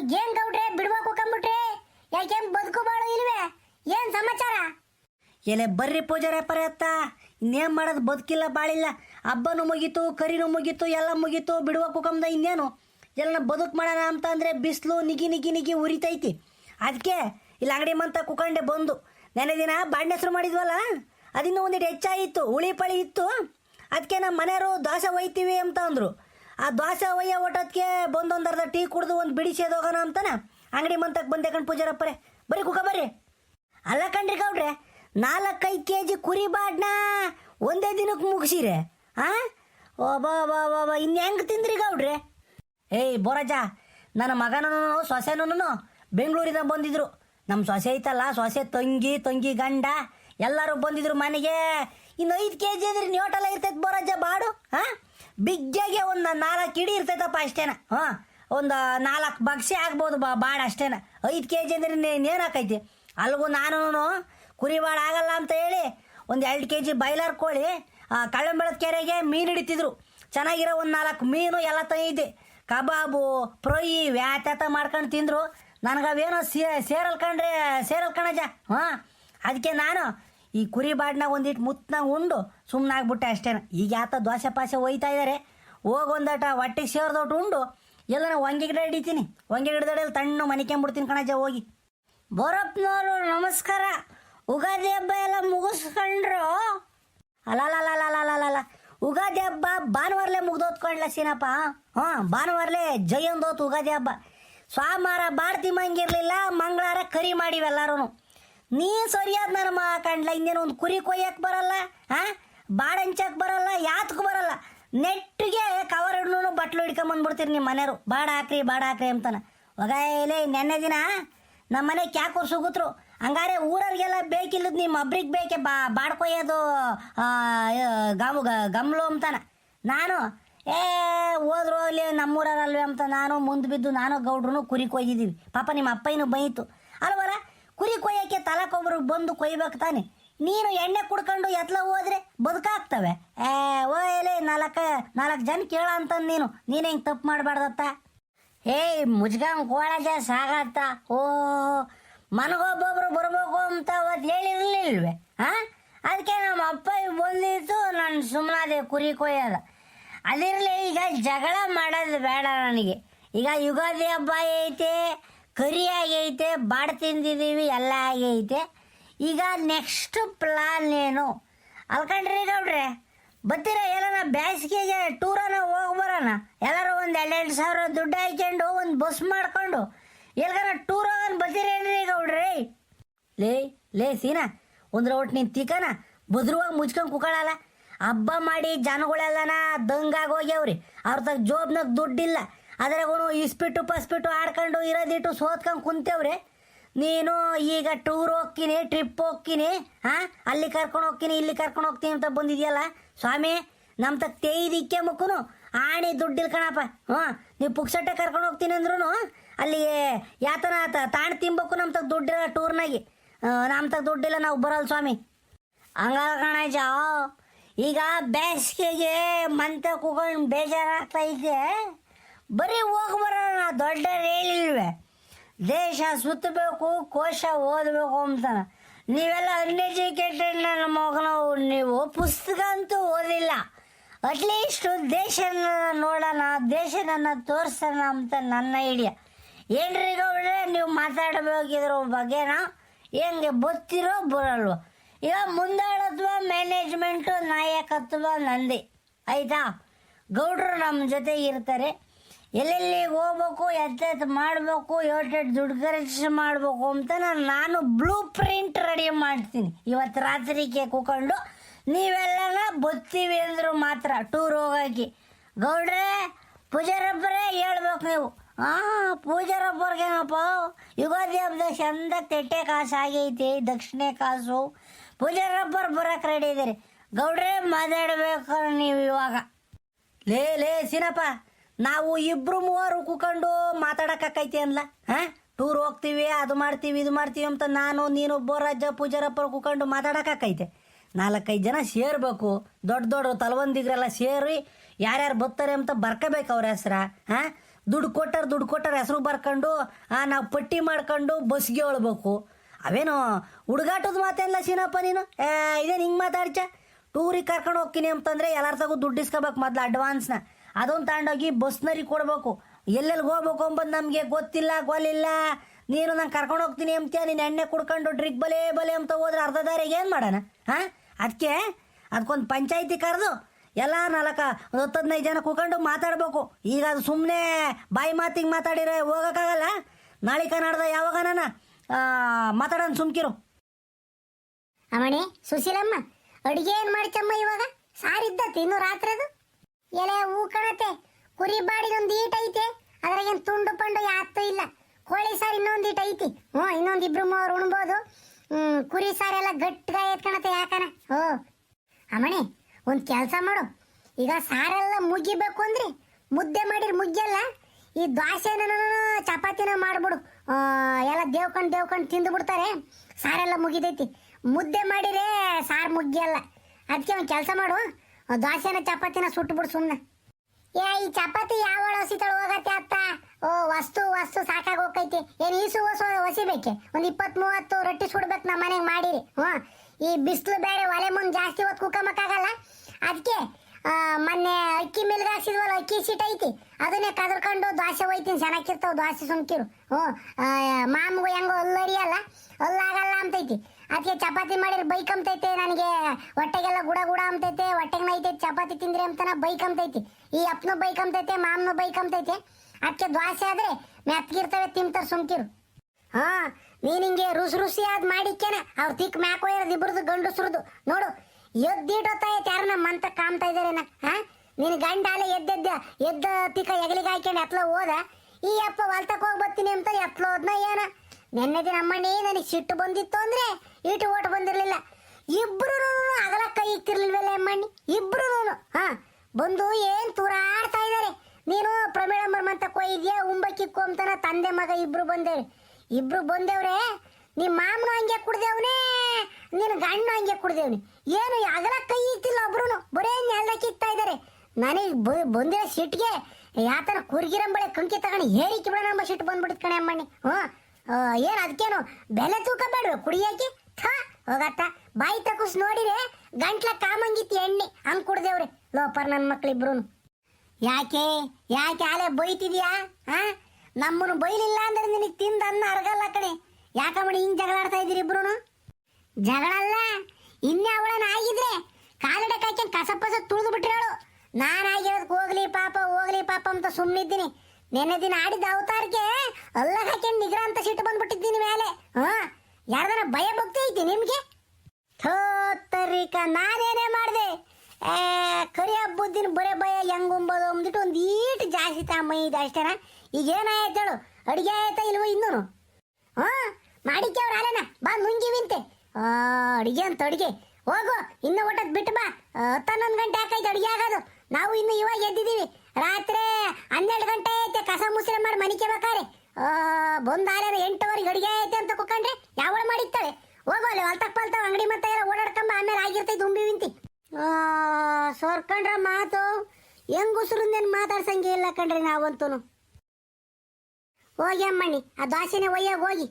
ಏನ್ ಗೌಡ್ರೆ, ಬಿಡ್ಬೇಕು ಕಂಬಿಟ್ರೆ? ಯಾಕೆ ಬದುಕು ಬಾಳು ಇಲ್ವೇ? ಏನ್ ಸಮಾಚಾರ? ಎಲೆ ಬರ್ರಿ ಪೂಜಾರ ಪರತ್ತ ಇನ್ನೇನ್ ಮಾಡೋದು ಬದುಕಿಲ್ಲ ಬಾಳಿಲ್ಲ. ಹಬ್ಬನೂ ಮುಗೀತು, ಕರಿನೂ ಮುಗೀತು, ಎಲ್ಲ ಮುಗೀತು ಬಿಡುವ ಕುಕಮ್ದ ಇನ್ನೇನು? ಎಲ್ಲ ಬದುಕು ಮಾಡೋಣ ಅಂತ ಅಂದ್ರೆ ಬಿಸಿಲು ನಿಗಿ ನಿಗಿ ನಿಗಿ ಉರಿತೈತಿ. ಅದಕ್ಕೆ ಇಲ್ಲಿ ಅಂಗಡಿ ಮಂತ ಕುಕಂಡೆ ಬಂದು. ನೆನೆ ದಿನ ಬಾಂಡೆ ಮಾಡಿದ್ವಲ್ಲ? ಅದಿನ್ನೂ ಒಂದಿಟ್ಟು ಹೆಚ್ಚಾಗಿತ್ತು ಹುಳಿ ಪಳಿ ಇತ್ತು. ಅದಕ್ಕೆ ನಮ್ಮ ಮನೆಯವರು ದೋಸೆ ಒಯ್ತೀವಿ ಅಂತ ಅಂದರು. ಆ ದ್ವಾಸೆ ಒಯ್ಯ ಓಟೋದಕ್ಕೆ ಬಂದೊಂದರ್ಧ ಟೀ ಕುಡ್ದು ಒಂದು ಬಿಡಿಸೇದು ಹೋಗೋಣ ಅಂತಾನೆ? ಅಂಗಡಿ ಮಂತಕ್ಕೆ ಬಂದೆ ಕಣ್ ಪೂಜಾರಪ್ಪರೆ. ಬರೀ ಕುಕ, ಬರ್ರಿ. ಅಲ್ಲ ಕಣ್ರಿ ಗೌಡ್ರೆ, ನಾಲ್ಕೈದು ಕೆ ಜಿ ಕುರಿ ಬಾಡ್ನ ಒಂದೇ ದಿನಕ್ಕೆ ಮುಗಿಸಿರೆ, ಆ? ಓಬಾ ಬಾ ಬಾ ಬಾ ಇನ್ನು ಹೆಂಗೆ ತಿಂದ್ರಿ ಗೌಡ್ರೆ? ಏಯ್ ಬೋರಜ ನನ್ನ ಮಗನೂ ಸೊಸೆನೂ ಬೆಂಗಳೂರಿಂದ ಬಂದಿದ್ರು. ನಮ್ಮ ಸೊಸೆ ಐತಲ್ಲ, ಸೊಸೆ ತಂಗಿ ತಂಗಿ ಗಂಡ, ಎಲ್ಲರೂ ಬಂದಿದ್ರು ಮನೆಗೆ. ಇನ್ನು ಐದು ಕೆ ಜಿ ಇದ್ರಿ ನ್ಯೋಟೆಲ್ಲ ಇರ್ತೈತೆ ಬೋರಜ್ಜ, ಬಾಡು ಹಾಂ ಬಿಗ್ಗಾಗೆ ಒಂದು ನಾಲ್ಕು ಇಡಿ ಇರ್ತೈತಪ್ಪ ಅಷ್ಟೇನ. ಹಾಂ, ಒಂದು ನಾಲ್ಕು ಬಗ್ಸಿ ಆಗ್ಬೋದು ಬಾ ಬಾಡ ಅಷ್ಟೇನ. ಐದು ಕೆ ಜಿ ಅಂದ್ರೆ ಇನ್ನೇನು ಹಾಕೈತಿ? ಅಲ್ಗೂ ನಾನು ಕುರಿ ಬಾಳ ಆಗಲ್ಲ ಅಂತ ಹೇಳಿ ಒಂದು ಎರಡು ಕೆ ಜಿ ಬಾಯ್ಲರ್ ಕೋಳಿ ಕಳ್ಳಂಬೆಳದ ಕೆರೆಗೆ ಮೀನು ಹಿಡಿತಿದ್ರು. ಚೆನ್ನಾಗಿರೋ ಒಂದು ನಾಲ್ಕು ಮೀನು ಎಲ್ಲ ತಂದಿದ್ದೆ. ಕಬಾಬು ಫ್ರೈ ವ್ಯಾತ್ಯಾತ ಮಾಡ್ಕೊಂಡು ತಿಂದರು. ನನಗವೇನೋ ಸೇ ಸೇರಲ್ ಕಂಡ್ರೆ ಸೇರಲ್ ಕಣಜ ಹಾಂ, ಅದಕ್ಕೆ ನಾನು ಈ ಕುರಿ ಬಾಡ್ನಾಗ ಒಂದಿಟ್ಟು ಮುತ್ತನಾಗ ಉಂಡು ಸುಮ್ಮನೆ ಆಗ್ಬಿಟ್ಟೆ ಅಷ್ಟೇನ. ಈಗ ಯಾತ ದೋಸೆ ಪಾಸೆ ಒಯ್ತಾ ಇದ್ದಾರೆ ಹೋಗೊಂದಟ ಹೊಟ್ಟೆಗೆ ಸೇರ್ದೊಟ್ಟು ಉಂಡು ಎಲ್ಲ ಹೊಂಗೆ ಗಿಡ ಹಿಡಿತೀನಿ. ಹೊಂಗೆ ಗಿಡದಲ್ಲಿ ತಣ್ಣು ಮನಿಕೊಂಬಿಡ್ತೀನಿ ಕಣಜ ಹೋಗಿ. ಬೋರಪ್ಪನವರು ನಮಸ್ಕಾರ. ಉಗಾದಿ ಹಬ್ಬ ಎಲ್ಲ ಮುಗಿಸ್ಕೊಂಡ್ರು. ಅಲ್ಲ ಉಗಾದಿ ಹಬ್ಬ ಭಾನುವಾರಲೇ ಮುಗ್ದೋತ್ಕೊಂಡ್ಲ ಸೀನಪ್ಪ. ಹಾಂ, ಭಾನುವಾರಲೆ ಜೈ ಅಂದೋತು ಉಗಾದಿ ಹಬ್ಬ. ಸೋಮವಾರ ಬಾಡ್ತಿ ಮಂಗಿರ್ಲಿಲ್ಲ ಮಂಗಳವಾರ ಕರಿ ಮಾಡಿವೆಲ್ಲರೂ ನೀ ಸರಿಯಾದ ನನ್ನ ಮಾ ಕಂಡ್ಲ. ಇನ್ನೇನು ಒಂದು ಕುರಿ ಕೊಯ್ಯಕ್ಕೆ ಬರಲ್ಲ ಹಾಂ ಬಾಡಂಚಕ್ಕೆ ಬರಲ್ಲ ಯಾತಕ್ಕೂ ಬರಲ್ಲ. ನೆಟ್ಟಿಗೆ ಕವರ್ ಹಿಡ್ನು ಬಟ್ಲು ಹಿಡ್ಕೊಂಬಂದ್ಬಿಡ್ತೀರಿ ನಿಮ್ಮ ಮನೆಯವರು. ಬಾಡ ಹಾಕ್ರಿ ಬಾಡ ಹಾಕ್ರಿ ಅಂತಾನೆ. ಒಗಾಯಲೇ ನೆನ್ನೆ ದಿನ ನಮ್ಮ ಮನೆ ಕ್ಯಾಕೂರ್ ಸುಗುತ್ರು. ಹಂಗಾರೆ ಊರವ್ರಿಗೆಲ್ಲ ಬೇಕಿಲ್ಲದ ನಿಮ್ಮ ಒಬ್ರಿಗೆ ಬೇಕೆ? ಬಾ ಬಾಡ್ಕೊಯ್ಯೋದು ಆ, ಗಮ್ ಗಮ್ಲು ಅಂತಾನೆ. ನಾನು ಏ ಹೋದ್ರು ಅಲ್ಲಿ ನಮ್ಮೂರಲ್ವೇ ಅಂತ ನಾನು ಮುಂದೆ ಬಿದ್ದು ನಾನು ಗೌಡ್ರು ಕುರಿ ಕೊಯ್ದಿದ್ದೀವಿ ಪಾಪ ನಿಮ್ಮ ಅಪ್ಪಯ್ಯನು ಬೈತು. ಕೊಯ್ಯೋಕ್ಕೆ ತಲಕೊಬ್ರು ಬಂದು ಕೊಯ್ಬೇಕು ತಾನೆ. ನೀನು ಎಣ್ಣೆ ಕುಡ್ಕೊಂಡು ಎತ್ಲ ಹೋದ್ರೆ ಬದುಕಾಗ್ತವೆ. ಏ, ಓ ಎಲೆ, ನಾಲ್ಕು ನಾಲ್ಕು ಜನ ಕೇಳ ಅಂತ ನೀನು. ನೀನು ಹೆಂಗೆ ತಪ್ಪು ಮಾಡಬಾರ್ದತ್ತ? ಏಯ್ ಮುಜ್ಗಂಗ್ ಕೋಳಜ ಸಾಗತ್ತ. ಓ, ಮನಗೊಬ್ಬೊಬ್ರು ಬರ್ಬೇಕು ಅಂತ ಅವತ್ತು ಹೇಳಿರ್ಲಿಲ್ವೇ? ಹಾ ಅದಕ್ಕೆ ನಮ್ಮ ಅಪ್ಪ ಬಂದಿತ್ತು ನಾನು ಸುಮ್ಮನಾದೆ ಕುರಿ ಕೊಯ್ಯೋದ. ಅದಿರಲಿ ಈಗ ಜಗಳ ಮಾಡೋದು ಬೇಡ ನನಗೆ. ಈಗ ಯುಗಾದಿ ಹಬ್ಬ ಐತೆ. ಕರಿ ಆಗೈತೆ, ಬಾಡ್ ತಿಂದಿದ್ದೀವಿ ಎಲ್ಲ ಆಗೈತೆ. ಈಗ ನೆಕ್ಸ್ಟ್ ಪ್ಲಾನ್ ಏನು? ಅಲ್ಕಂಡ್ರಿ ಗೌಡ್ರೆ, ಬತ್ತೀರ ಏನಾರ ಬೇಸಿಗೆಗೆ ಟೂರನ ಹೋಗಿ ಬರೋಣ. ಎಲ್ಲರೂ ಒಂದು ಎರಡೆರಡು ಸಾವಿರ ದುಡ್ಡು ಹಾಕ್ಕೊಂಡು ಒಂದು ಬಸ್ ಮಾಡ್ಕೊಂಡು ಎಲ್ಗಾರ ಟೂರ್ ಹೋಗೋಣ ಬತ್ತೀರೇನ್ರಿ ಗೌಡ್ರಿ? ಲೇ ಲೇ ಸೀನಾ ಒಂದ್ರ ಒಟ್ಟು ನೀನು ತಿಕನ, ಬದ್ರುವಾಗ ಮುಚ್ಕೊಂಡು ಕುಕ್ಕಳಲ್ಲ ಹಬ್ಬ ಮಾಡಿ ಜನಗಳೆಲ್ಲನ ದಂಗಾಗಿ ಹೋಗ್ಯಾವ್ರಿ. ಅವ್ರ ತಗ ಜೋಬ್ನಾಗ ದುಡ್ಡಿಲ್ಲ. ಅದ್ರಾಗೂ ಇಸ್ಬಿಟ್ಟು ಪಸ್ಬಿಟ್ಟು ಆಡ್ಕೊಂಡು ಇರೋದಿಟ್ಟು ಸೋತ್ಕೊಂಡು ಕುಂತೇವ್ರೆ. ನೀನು ಈಗ ಟೂರ್ ಹೋಗ್ತೀನಿ ಟ್ರಿಪ್ ಹೋಗ್ತೀನಿ ಹಾಂ ಅಲ್ಲಿ ಕರ್ಕೊಂಡು ಹೋಗ್ತೀನಿ, ಇಲ್ಲಿ ಕರ್ಕೊಂಡು ಹೋಗ್ತೀನಿ ಅಂತ ಬಂದಿದ್ಯಲ್ಲ? ಸ್ವಾಮಿ ನಮ್ಮ ತಗ ತೇಯ್ದಿಕ್ಕೆ ಮುಕ್ಕುನು ಆಣಿ ದುಡ್ಡಿಲ್ಲ ಕಣಪ್ಪ. ಹ್ಞೂ, ನೀವು ಪುಕ್ಸಟ್ಟೆ ಕರ್ಕೊಂಡು ಹೋಗ್ತೀನಿ ಅಂದ್ರೂ ಅಲ್ಲಿ ಯಾತನ ತಾಣ ತಿನ್ಬೇಕು ನಮ್ಮ ತಗ ದುಡ್ಡಿಲ್ಲ ಟೂರ್ನಾಗಿ. ನಮ್ಮ ತಗ ದುಡ್ಡಿಲ್ಲ ನಾವು ಬರಲ್ಲ ಸ್ವಾಮಿ. ಹಂಗಲ್ಲ ಕಣಜ ಈಗ ಬೇಸಿಗೆಗೆ ಮಂತ ಕೂಕೊಂಡು ಬೇಜಾರಾಗ್ತೈತೆ ಬರೀ ಹೋಗಿ ಬರೋಣ ದೊಡ್ಡ ಹೇಳಿಲ್ವೇ. ದೇಶ ಸುತ್ತಬೇಕು, ಕೋಶ ಓದಬೇಕು ಅಂತಾನೆ. ನೀವೆಲ್ಲ ಅನ್ಎಜುಕೇಟೆಡ್ ನಮ್ಮ ಮಗನ, ನೀವು ಪುಸ್ತಕ ಅಂತೂ ಓದಿಲ್ಲ. ಅಟ್ಲೀಸ್ಟ್ ದೇಶನ ನೋಡೋಣ ದೇಶನ ತೋರಿಸೋಣ ಅಂತ ನನ್ನ ಐಡಿಯಾ ಏನ್ರಿ ಗೌಡ್ರೆ, ನೀವು ಮಾತಾಡಬೇಕಿದ್ರ ಬಗ್ಗೆನ ಹೆಂಗೆ ಬತ್ತಿರೋ ಬರಲ್ವ. ಈಗ ಮುಂದಾಳತ್ವ ಮ್ಯಾನೇಜ್ಮೆಂಟು ನಾಯಕತ್ವ ನಂದಿ. ಆಯ್ತಾ? ಗೌಡ್ರು ನಮ್ಮ ಜೊತೆ ಇರ್ತಾರೆ. ಎಲ್ಲೆಲ್ಲಿ ಹೋಗ್ಬೇಕು ಎತ್ತೆತ್ತು ಮಾಡಬೇಕು ಯೋಟೆಟ್ ದುಡ್ಡು ಖರ್ಚು ಮಾಡಬೇಕು ಅಂತ ನಾನು ನಾನು ಬ್ಲೂ ಪ್ರಿಂಟ್ ರೆಡಿ ಮಾಡ್ತೀನಿ. ಇವತ್ತು ರಾತ್ರಿಗೆ ಕೂಕೊಂಡು ನೀವೆಲ್ಲನ ಬತ್ತೀವಿ ಅಂದರು ಮಾತ್ರ, ಟೂರ್ ಹೋಗೋಕೆ. ಗೌಡ್ರೆ, ಪೂಜಾರಪ್ಪರೇ ಹೇಳ್ಬೇಕು ನೀವು. ಹಾಂ ಪೂಜಾರಪ್ಪರ್ಗೇನಪ್ಪ ಯುಗಾದಿ ಹಬ್ಬದ ಚಂದ ತೆಟ್ಟೆ ಕಾಸು ಆಗೈತಿ, ದಕ್ಷಿಣೆ ಕಾಸು. ಪೂಜಾರಪ್ಪರು ಬರೋಕೆ ರೆಡಿ ಇದ್ದೀರಿ ಗೌಡ್ರೆ, ಮಾತಾಡ್ಬೇಕು ನೀವು ಇವಾಗ. ಲೇ ಲೇ, ಸೀನಪ್ಪ. ನಾವು ಇಬ್ರು ಮೂವರು ಕೂಕೊಂಡು ಮಾತಾಡಕೈತಿ ಅನ್ಲ ಹಾ? ಟೂರ್ ಹೋಗ್ತೀವಿ, ಅದು ಮಾಡ್ತೀವಿ, ಇದು ಮಾಡ್ತೀವಿ ಅಂತ ನಾನು, ನೀನು ಬೋರಾಜ ಪೂಜಾರಪ್ಪ ಕೂಕೊಂಡು ಮಾತಾಡಕೈತೆ ನಾಲ್ಕೈದು ಜನ ಸೇರ್ಬೇಕು. ದೊಡ್ಡ ದೊಡ್ಡ ತಲವಂದಿಗರೆಲ್ಲ ಸೇರಿ ಯಾರ್ಯಾರು ಬರ್ತಾರೆ ಅಂತ ಬರ್ಕೋಬೇಕು ಅವ್ರ ಹೆಸ್ರ, ಹಾಂ? ದುಡ್ಡು ಕೊಟ್ಟಾರ ದುಡ್ಡು ಕೊಟ್ಟಾರ ಹೆಸರು ಬರ್ಕೊಂಡು ನಾವು ಪಟ್ಟಿ ಮಾಡ್ಕೊಂಡು ಬಸ್ಗೆ ಹೇಳ್ಬೇಕು. ಅವೇನು ಹುಡುಗಾಟದ ಮಾತೇನಲ್ಲ ಸೀನಪ್ಪ ನೀನು? ಏ, ಇದೇನು ಹಿಂಗೆ ಮಾತಾಡ್ಚ? ಟೂರಿಗೆ ಕರ್ಕೊಂಡು ಹೋಗ್ತೀನಿ ಅಂತಂದ್ರೆ ಎಲ್ಲರ ತಗೋ ದುಡ್ಡು ಇಸ್ಕೋಬೇಕು ಮೊದ್ಲು ಅಡ್ವಾನ್ಸ್ನ ಅದೊಂದು ತಗೊಂಡೋಗಿ ಬಸ್ನರಿಗೆ ಕೊಡಬೇಕು. ಎಲ್ಲೆಲ್ಲಿ ಹೋಗ್ಬೇಕು ಅಂಬದು ನಮಗೆ ಗೊತ್ತಿಲ್ಲ ಗೊಲಿಲ್ಲ ನೀನು ನಂಗೆ ಕರ್ಕೊಂಡು ಹೋಗ್ತೀನಿ ಅಂತೀಯ, ನೀನು ಎಣ್ಣೆ ಕುಡ್ಕೊಂಡು ಡ್ರಿಗ್ ಬಲೆ ಬಲೆ ಅಂತ ಹೋದ್ರೆ ಅರ್ಧ ದಾರಿಗೆ ಏನು ಮಾಡೋಣ, ಹಾಂ? ಅದಕ್ಕೆ ಅದಕ್ಕೊಂದು ಪಂಚಾಯಿತಿ ಕರೆದು ಎಲ್ಲ ನಾಲ್ಕ ಒಂದು ಹತ್ತು ಜನ ಕೂತ್ಕೊಂಡು ಮಾತಾಡಬೇಕು. ಈಗ ಅದು ಸುಮ್ಮನೆ ಬಾಯಿ ಮಾತಿಗೆ ಮಾತಾಡಿರೋ ಹೋಗೋಕ್ಕಾಗಲ್ಲ. ನಾಳೆ ಕನ್ನಡದ ಯಾವಾಗ ನಾನು ಮಾತಾಡೋಣ ಸುಮ್ಕಿರು. ಅಮ್ಮಣಿ, ಸುಶೀಲಮ್ಮ, ಅಡುಗೆ ಏನು ಮಾಡ್ತಮ್ಮ ಇವಾಗ? ಸಾರಿದ್ದ ಇನ್ನು ರಾತ್ರಿ ಅದು ಎಲೆ ಹೂ ಕಣತೆ ಕುರಿ ಬಾಡಿದೊಂದು ಈಟ್ ಐತೆ. ಅದ್ರಾಗೇನು ತುಂಡು ಪಂಡು ಯಾತ್ತು ಇಲ್ಲ. ಕೋಳಿ ಸಾರು ಇನ್ನೊಂದು ಈಟ್ ಐತಿ. ಹ್ಞೂ, ಇನ್ನೊಂದು ಇಬ್ರು ಮೂವರು ಉಣ್ಬೋದು. ಕುರಿ ಸಾರೆಲ್ಲ ಗಟ್ಟಿಗೆ ಎತ್ಕಣತೆ ಯಾಕನ? ಓ ಅಮ್ಮಣಿ, ಒಂದು ಕೆಲಸ ಮಾಡು. ಈಗ ಸಾರೆಲ್ಲ ಮುಗಿಬೇಕು ಅಂದ್ರೆ ಮುದ್ದೆ ಮಾಡಿರ್ ಮುಗ್ಗಲ್ಲ ಈ ದ್ವಾಸೆನ ಚಪಾತಿನ ಮಾಡಿಬಿಡು. ಎಲ್ಲ ದೇವ್ಕೊಂಡು ದೇವ್ಕೊಂಡು ತಿಂದು ಬಿಡ್ತಾರೆ. ಸಾರೆಲ್ಲ ಮುಗಿದೈತಿ. ಮುದ್ದೆ ಮಾಡಿರೇ ಸಾರು ಮುಗ್ಗಲ್ಲ. ಅದಕ್ಕೆ ಒಂದು ಕೆಲಸ ಮಾಡು. ಆ ದ್ವಾಸೆನ ಚಪಾತಿನ ಸುಟ್ಬಿಡು ಸುಮ್ಮನೆ ಏ, ಈ ಚಪಾತಿ ಯಾವ ಹಸಿತಳು ಹೋಗತ್ತೆ ಅತ್ತ? ಓ, ವಸ್ತು ವಸ್ತು ಸಾಕಾಗಿ ಹೋಗೈತಿ ಏನು ಈಸು ಹೊಸ ಹೊಸಿಬೇಕೆ ಒಂದು ಇಪ್ಪತ್ತು ಮೂವತ್ತು ರೊಟ್ಟಿ ಸುಡ್ಬೇಕು ನಮ್ಮ ಮನೆಗೆ ಮಾಡಿರಿ. ಹ್ಞೂ. ಈ ಬಿಸಿಲು ಬೇರೆ ಒಲೆ ಮುಂದೆ ಜಾಸ್ತಿ ಹೊತ್ತು ಕುಕ್ಕಮಕ್ಕಾಗಲ್ಲ. ಅದಕ್ಕೆ ಮೊನ್ನೆ ಅಕ್ಕಿ ಮಿಲ್ಗೆ ಹಾಕ್ಸಿದ್ವಲ್ಲ, ಅಕ್ಕಿ ಸೀಟ್ ಐತಿ. ಅದನ್ನೇ ಕದ್ರಕೊಂಡು ದೋಸೆ ಒಯ್ತೀನಿ. ಚೆನ್ನಾಗಿರ್ತಾವೆ ದೋಸೆ ಸುಮ್ಕಿರು. ಹ್ಞೂ. ಮಾಮಗೂ ಹೆಂಗೋ ಅಲ್ಲರಿಯಲ್ಲ. ಅಲ್ಲಾಗಲ್ಲ ಅಂತೈತಿ. ಅದಕ್ಕೆ ಚಪಾತಿ ಮಾಡಿದ್ರೆ ಬೈಕ್ ಅಂತೈತೆ ನನಗೆ. ಹೊಟ್ಟೆಗೆಲ್ಲ ಗುಡ ಗುಡ ಅಂತೈತೆ ಹೊಟ್ಟೆಗೆ ನೈತೈತೆ ಚಪಾತಿ ತಿಂದ್ರೆ ಅಂತನ ಬೈಕ್ ಅಂತೈತಿ ಈ ಅಪ್ಪನು ಬೈಕ್ ಅಂತೈತೆ ಮಾಮ್ನು ಬೈಕ್ ಅಂತೈತೆ ಅದಕ್ಕೆ ದ್ವಾಸೆ ಆದ್ರೆ ಮೆತ್ತಗಿರ್ತವೆ ತಿಂತಾರೆ ಸುಮ್ಕಿರು. ಹಾ, ನೀನ್ ಹಿಂಗೆ ರುಸಿ ರುಸಿ ಆದ್ ಮಾಡಿಕ್ಕೇನೆ ಅವ್ರ ತಿಕ್ ಮ್ಯಾಕ್ ಇಬ್ಬರದು ಗಂಡು ಗಂಡಸ್ರದು ನೋಡು ಎದ್ದಿಟ್ಟೋತಾಯ್ತು ಯಾರು ನಮ್ಮ ಮಂತ ಕಾಮ್ತಾ ಇದಾರೆ ಹಾ? ನಿನ್ ಗಂಡ ಅಲ್ಲ ಎದ್ದೆದ್ದ ಎದ್ದ ತಿಕ್ಕ ಎಗಲಿಗೆ ಹಾಕ್ಯಂಡು ಎತ್ಲ ಹೋದ. ಈ ಅಪ್ಪ ಹೊಲ್ತಕ್ ಹೋಗಿ ಬರ್ತೀನಿ ಅಂತ ಎತ್ಲ ಹೋದ್ನ ಏನ? ನೆನ್ನೆ ದಿನ ಅಮ್ಮಣ್ಣಿ ನನಗೆ ಸಿಟ್ಟು ಬಂದಿತ್ತು ಅಂದ್ರೆ ಇಟ್ಟು ಓಟ ಬಂದಿರಲಿಲ್ಲ. ಇಬ್ರು ಅಗಲ ಕೈ ಇಕ್ತಿರ್ಲಿಲ್ವಲ್ಲ ಅಮ್ಮಣ್ಣಿ? ಇಬ್ರು ಹಾ? ಬಂದು ಏನ್ ತೂರಾಡ್ತಾ ಇದಾರೆ? ನೀನು ಪ್ರಮೀಳ ಮರ್ಮಂತ ಕೊಯ್ದ್ಯಾ ಉಂಬಕ್ಕಿ ಅಂತಾನ ತಂದೆ ಮಗ ಇಬ್ರು ಬಂದೇವೆ ಇಬ್ರು ಬಂದೇವ್ರೆ ನಿಮ್ಮ ಮಾಮನು ಹಂಗೆ ಕುಡ್ದೇವ್ನೆ ನಿನ್ನ ಗಂಡ ಹಂಗೆ ಕುಡ್ದೇವ್ನಿ. ಏನು ಅಗಲ ಕೈ ಇತ್ತಿಲ್ಲ ಒಬ್ರು ಬರೇ ನೆಲ್ಲ ಕಿತ್ತಾ ಇದಾರೆ. ನನಗೆ ಬಂದಿರೋ ಸಿಟ್ಟಿಗೆ ಯಾತನ ಕುರ್ಗಿರಂಬಳೆ ಕಂಕಿ ತಗೊಂಡು ಹೇರಿಕೆ ಬಿಡೋಣ ಸಿಟ್ಟು ಬಂದ್ಬಿಡ್ತು ಕಣೆ ಅಮ್ಮಣ್ಣಿ. ಹ್ಞೂ ಏನು ಅದಕ್ಕೇನು? ಬೆಲೆ ತೂಕ ಬೇಡ ಕುಡಿಯಕ್ಕೆ ಹೋಗತ್ತ. ಬಾಯಿ ತಕುಸ್ ನೋಡಿರೆ ಗಂಟ್ಲ ಕಾಮಂಗಿತ್ತು ಎಣ್ಣೆ. ಹಂಗೆ ಕುಡ್ದೇವ್ರಿ. ಲೋಪರ್ ನನ್ನ ಮಕ್ಳಿಬ್ರು ಯಾಕೆ? ಯಾಕೆ ಆಲೆ ಬೈತಿದ್ಯಾ? ಹಾ ನಮ್ಮನ್ನು ಬೈಲಿಲ್ಲ ಅಂದ್ರೆ ನಿನಗೆ ತಿಂದ ಅನ್ನ ಅರ್ಗಲ್ಲ ಕಣೆ. ಯಾಕಮ್ಮಡಿ ಹಿಂಗ್ ಜಗಳ ಆಡ್ತಾ ಇದ್ದೀರಿ ಇಬ್ರು ಜಗಳ ಅಲ್ಲ ಇನ್ನೇ ಅವಳನ್ನ ಆಗಿದ್ರೆ ಕಾಲಿಡ ಕಾಯ್ಕೊಂಡು ಕಸಪಸ ತುಳಿದು ಬಿಟ್ರೇಳು ನಾನು ಆಗಿರೋದಕ್ಕೆ ಹೋಗ್ಲಿ ಪಾಪ ಹೋಗ್ಲಿ ಪಾಪ ಅಂತ ಸುಮ್ಮನಿದ್ದೀನಿ ನೆನ್ನೆ ದಿನ ಆಡಿದ ಅವತಾರಕ್ಕೆ ಅಲ್ಲ ಹಾಕೊಂಡು ನಿಗ್ರ ಅಂತ ಸಿಟ್ಟು ಬಂದ್ಬಿಟ್ಟಿದ್ದೀನಿ ಮೇಲೆ. ಹಾ, ಯಾರ್ದಾರ ಭಯ ಭಕ್ತಿ ಐತಿ ನಿಮ್ಗೆ? ಥೋತ್ತರಿಕ ನಾನೇನೇ ಮಾಡಿದೆ? ಕರಿ ಹಬ್ಬದಿನ ಬರೇ ಭಯ, ಹೆಂಗ್ ಉಂಬೋದು ಅಂದ್ಬಿಟ್ಟು ಒಂದು ಈಟ್ ಜಾಸ್ತಿ ತಮ್ಮ ಇದು ಅಷ್ಟೇನ ಈಗ ಏನಾಯ್ತು ಹೇಳು, ಅಡಿಗೆ ಆಯ್ತಾ ಇಲ್ವೋ ಇನ್ನೂ ಹಾ ಮಾಡಿಕೆ ಅವ್ರ ಅಲೆನ ಬಾ ನುಂಗಿವಿಂತೆ ಆ, ಅಡಿಗೆ ಅಂತ ಅಡಿಗೆ. ಹೋಗು, ಇನ್ನು ಒಟ್ಟದ್ ಬಿಟ್ಟು ಬಾ. ಹತ್ತನ್ನೊಂದು ಗಂಟೆ ಹಾಕೈತೆ ಅಡುಗೆ ಆಗೋದು. ನಾವು ಇನ್ನು ಇವಾಗ ಎದ್ದಿದ್ದೀವಿ. ರಾತ್ರಿ ಹನ್ನೆರಡು ಗಂಟೆ ಐತೆ, ಕಸ ಮುಸ್ರೆ ಮಾಡಿ ಮನಿಕೆ ಬೇಕಾರೆ ಬಂದಾರ ಎಂಟುವರೆಗೆ ಅಡಿಗೆ ಐತೆ ಅಂತ ಕುಕ್ಕಂಡ್ರೆ ಯಾವಳು ಮಾಡಿರ್ತಾಳೆ? ಹೋಗಲ್ಲ ಅಲ್ಲಿ ಹೊಲ್ತಕ್ ಪಲ್ತಾವ ಅಂಗಡಿ ಮತ್ತೆ ಎಲ್ಲ ಓಡಾಡ್ಕೊಂಬ ಆಮೇಲೆ ಆಗಿರ್ತೈತೆ ಉಂಬಿ ವಿಂತಿ ಸೋರ್ಕೊಂಡ್ರ ಮಾತು. ಹೆಂಗುಸ್ರಿಂದೇನು ಮಾತಾಡ್ಸಂಗೆ ಇಲ್ಲ ಕಣ್ರಿ ನಾವಂತೂ ಹೋಗಿ ಅಮ್ಮಣ್ಣಿ, ಆ ದಾಸಿನೇ ಒಯ್ಯಾಗ ಹೋಗಿ.